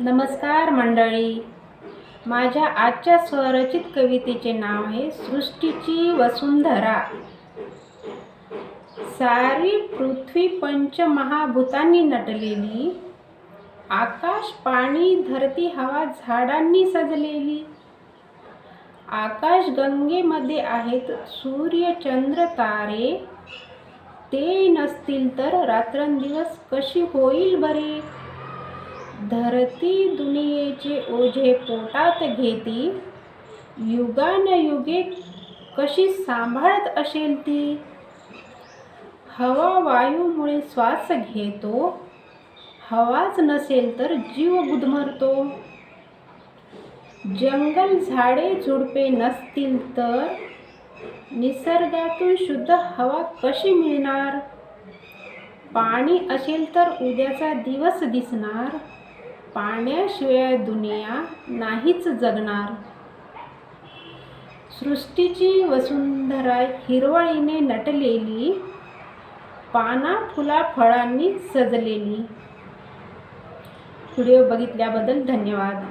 नमस्कार मंडळी. माझ्या आजच्या स्वरचित कवितेचे नाव आहे सृष्टीची वसुंधरा. सारी पृथ्वी पंचमहाभूतांनी नटलेली आकाश पाणी धरती हवा झाडांनी सजलेली. आकाश गंगेमध्ये आहेत सूर्य चंद्र तारे. ते नसतील तर रात्रंदिवस कशी होईल बरे? धरती दुनियेचे ओझे पोटात घेती. युगानयुगे कशी सांभाळत असेल ती? हवा वायूमुळे श्वास घेतो. हवाच नसेल तर जीव गुदमरतो. जंगल झाडे झुडपे नसतील तर निसर्गातून शुद्ध हवा कशी मिळणार? पाणी असेल तर उद्याचा दिवस दिसणार. पाण्याशिवाय दुनिया नाहीच जगणार. सृष्टीची वसुंधरा हिरवळीने नटलेली पाना फुला फळांनी सजलेली. व्हिडिओ बघितल्याबद्दल धन्यवाद.